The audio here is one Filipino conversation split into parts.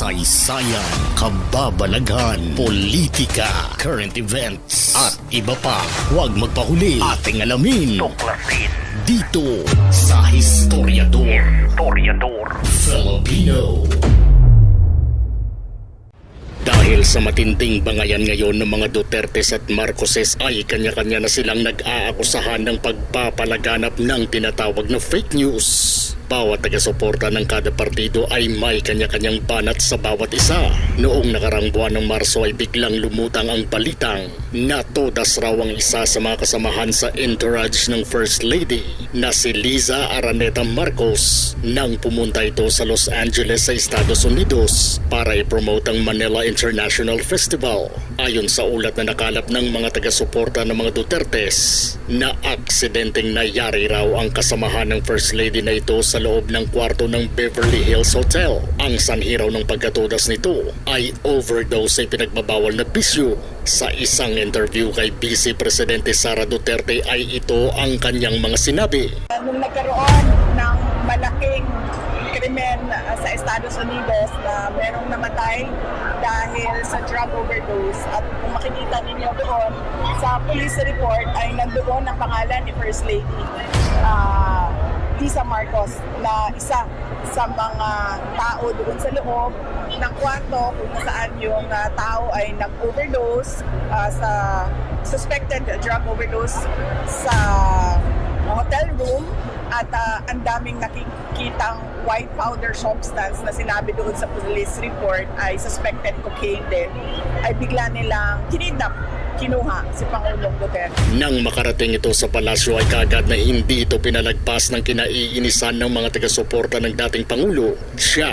kasaysayan, kababalaghan, politika, current events, at iba pa. Huwag magpahuli ating alamin Tuklasin. dito sa Historiador Historiador. Filipino. Dahil sa matinding bangayan ngayon ng mga Dutertes at Marcoses ay kanya-kanya na silang nag-aakusahan ng pagpapalaganap ng tinatawag na fake news. Bawat taga-suporta ng kada partido ay may kanya-kanyang banat sa bawat isa. Noong nakarang buwan ng Marso ay biglang lumutang ang balitang na todas raw ang isa sa mga kasamahan sa entourage ng First Lady na si Liza Araneta Marcos nang pumunta ito sa Los Angeles sa Estados Unidos para i-promote ang Manila International Festival. Ayon sa ulat na nakalap ng mga taga-suporta ng mga Dutertes na aksidenteng nayari raw ang kasamahan ng First Lady na ito sa loob ng kwarto ng Beverly Hills Hotel. Ang sanhiraw ng pagkatudas nito ay overdose ay pinagbabawal na bisyo. Sa isang interview kay Vice Presidente Sara Duterte ay ito ang kanyang mga sinabi. nung nagkaroon ng malaking krimen uh, sa Estados Unidos na merong namatay dahil sa drug overdose. At kung makikita ninyo doon sa police report ay nandoon ang pangalan ni First Lady uh, Lisa Marcos na isa sa mga tao doon sa loob ng kwarto kung saan yung uh, tao ay nag-overdose uh, sa suspected drug overdose sa hotel room at ah, ang daming nakikitang white powder substance na sinabi doon sa police report ay suspected cocaine din ay bigla nilang kinidnap kinuha si Pangulong Duterte. Nang makarating ito sa palasyo ay kagad na hindi ito pinalagpas ng kinaiinisan ng mga taga-suporta ng dating Pangulo. Siya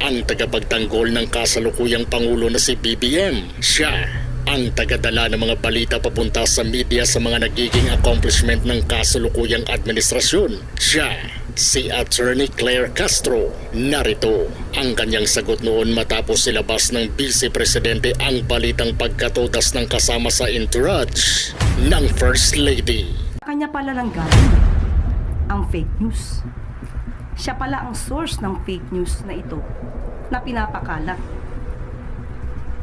ang tagapagtanggol ng kasalukuyang Pangulo na si BBM. Siya ang tagadala ng mga balita papunta sa media sa mga nagiging accomplishment ng kasalukuyang administrasyon. Siya si Attorney Claire Castro. Narito ang kanyang sagot noon matapos silabas ng Vice Presidente ang balitang pagkatodas ng kasama sa entourage ng First Lady. Kanya pala lang galing ang fake news. Siya pala ang source ng fake news na ito na pinapakalat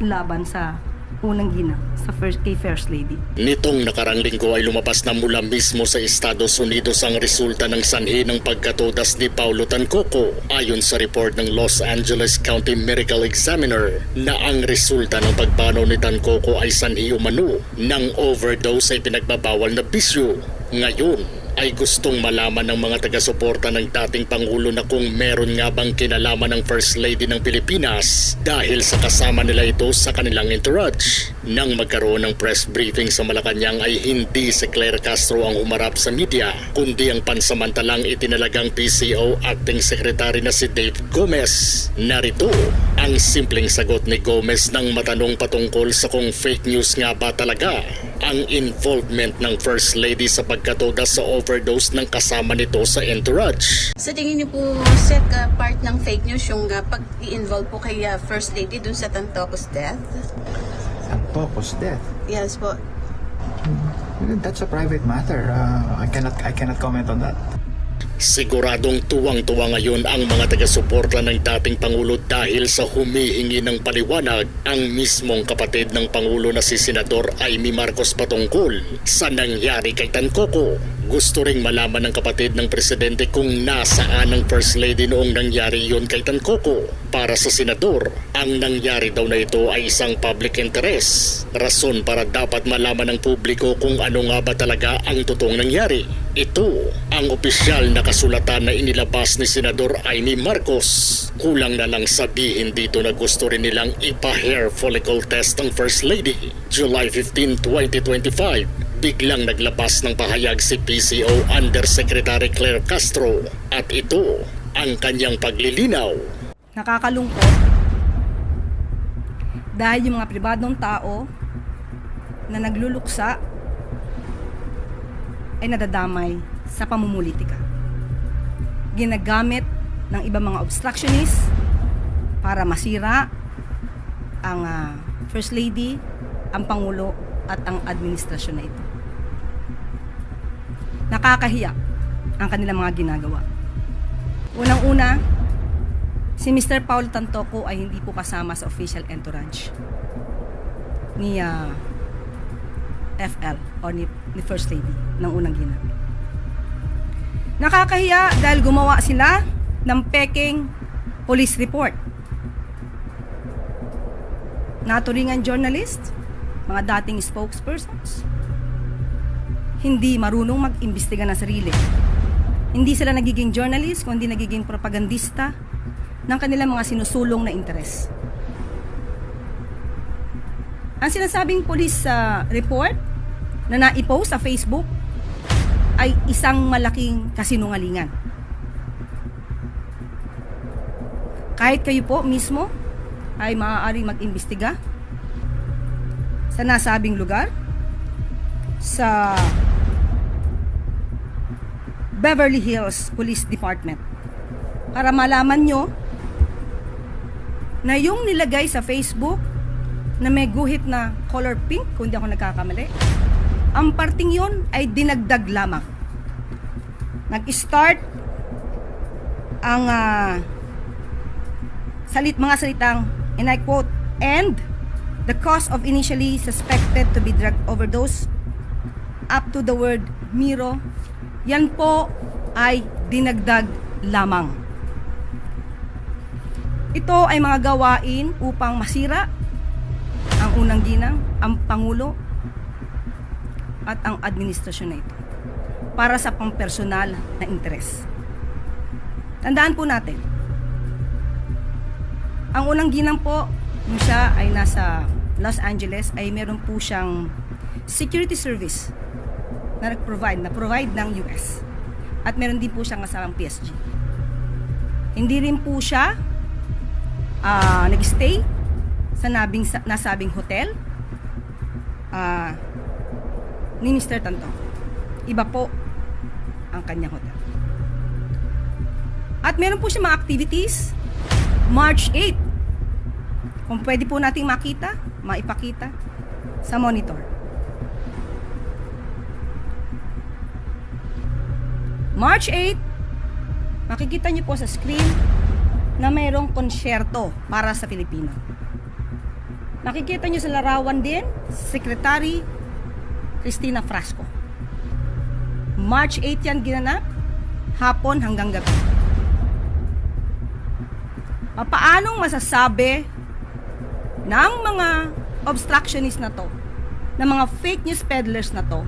laban sa unang ginang sa first, kay First Lady. Nitong nakarang linggo ay lumabas na mula mismo sa Estados Unidos ang resulta ng sanhi ng pagkatodas ni Paulo Tancoco ayon sa report ng Los Angeles County Medical Examiner na ang resulta ng pagbanaw ni Tancoco ay sanhi umano ng overdose ay pinagbabawal na bisyo. Ngayon, ay gustong malaman ng mga taga-suporta ng dating Pangulo na kung meron nga bang kinalaman ng First Lady ng Pilipinas dahil sa kasama nila ito sa kanilang entourage. Nang magkaroon ng press briefing sa Malacanang ay hindi si Claire Castro ang humarap sa media, kundi ang pansamantalang itinalagang PCO Acting Secretary na si Dave Gomez. Narito ang simpleng sagot ni Gomez nang matanong patungkol sa kung fake news nga ba talaga ang involvement ng First Lady sa pagkatodas sa overdose ng kasama nito sa entourage. Sa tingin niyo po, Sec, uh, part ng fake news yung uh, pag-i-involve po kay uh, First Lady dun sa Tantocos death? Antocos death. Yes po. That's a private matter. Uh, I cannot I cannot comment on that. Siguradong tuwang-tuwa ngayon ang mga taga-suporta ng dating Pangulo dahil sa humihingi ng paliwanag ang mismong kapatid ng Pangulo na si Senador Amy Marcos patungkol sa nangyari kay Tancoco. Gusto ring malaman ng kapatid ng presidente kung nasaan ang First Lady noong nangyari yon kay Tancoco. Para sa senador, ang nangyari daw na ito ay isang public interest. Rason para dapat malaman ng publiko kung ano nga ba talaga ang totoong nangyari. Ito ang opisyal na kasulatan na inilabas ni Senador Amy Marcos. Kulang na lang sabihin dito na gusto rin nilang ipa-hair follicle test ng First Lady. July 15, 2025, biglang naglabas ng pahayag si PCO Undersecretary Claire Castro at ito ang kanyang paglilinaw. Nakakalungkot dahil yung mga pribadong tao na nagluluksa ay nadadamay sa pamumulitika. Ginagamit ng ibang mga obstructionists para masira ang ah, First Lady, ang Pangulo at ang administrasyon na ito. Nakakahiya ang kanilang mga ginagawa. Unang-una, si Mr. Paul Tantoco ay hindi po kasama sa official entourage ni ah, FL o ni, ni First Lady ng unang ginamit. Nakakahiya dahil gumawa sila ng peking police report. Naturingan journalist, mga dating spokespersons, hindi marunong mag-imbestiga ng sarili. Hindi sila nagiging journalist, kundi nagiging propagandista ng kanilang mga sinusulong na interes. Ang sinasabing police ah, report na naipost sa Facebook ay isang malaking kasinungalingan. Kahit kayo po mismo ay maaaring mag-imbestiga sa nasabing lugar sa Beverly Hills Police Department para malaman nyo na yung nilagay sa Facebook na may guhit na color pink, kung di ako nagkakamali, ang parting yon ay dinagdag lamang. Nag-start ang ah, salit mga salitang, and I quote, and the cause of initially suspected to be drug overdose up to the word Miro, yan po ay dinagdag lamang. Ito ay mga gawain upang masira ang unang ginang, ang Pangulo at ang administrasyon na ito para sa pampersonal na interes. Tandaan po natin, ang unang ginang po, nung siya ay nasa Los Angeles, ay meron po siyang security service na nag-provide, na provide ng US. At meron din po siyang kasamang PSG. Hindi rin po siya ah, nag-stay sa nabing, sa, nasabing hotel ah, ni Mr. Tanto. Iba po ang kanyang hotel. At meron po siya mga activities March 8. Kung pwede po nating makita, maipakita sa monitor. March 8, makikita niyo po sa screen na mayroong konsyerto para sa Pilipino. Makikita niyo sa larawan din, Secretary Cristina Frasco. March 8 yan ginanap, hapon hanggang gabi. Paanong masasabi ng mga obstructionist na to, ng mga fake news peddlers na to,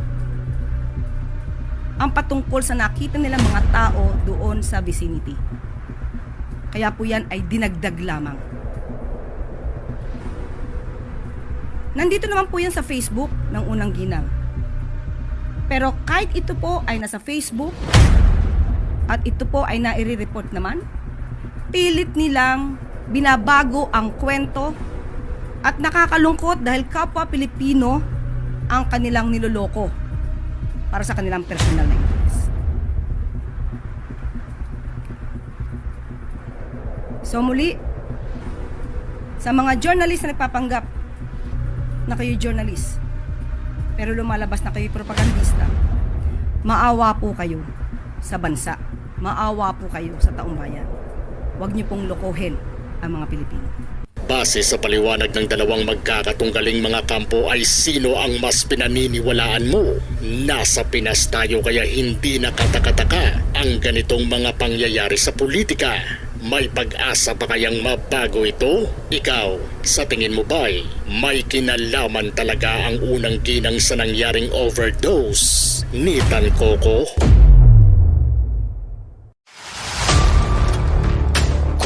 ang patungkol sa nakita nilang mga tao doon sa vicinity. Kaya po yan ay dinagdag lamang. Nandito naman po yan sa Facebook ng unang ginang. Pero kahit ito po ay nasa Facebook at ito po ay naire-report naman, pilit nilang binabago ang kwento at nakakalungkot dahil kapwa Pilipino ang kanilang niloloko para sa kanilang personal na interest. So muli, sa mga journalist na nagpapanggap na kayo journalist, pero lumalabas na kayo propagandista, maawa po kayo sa bansa. Maawa po kayo sa taong bayan. Huwag niyo pong lokohin ang mga Pilipino. Base sa paliwanag ng dalawang magkakatunggaling mga kampo ay sino ang mas pinaniniwalaan mo? Nasa Pinas tayo kaya hindi nakatakataka ang ganitong mga pangyayari sa politika. May pag-asa pa kayang mabago ito? Ikaw, sa tingin mo ba'y may kinalaman talaga ang unang ginang sa nangyaring overdose ni Tan Coco?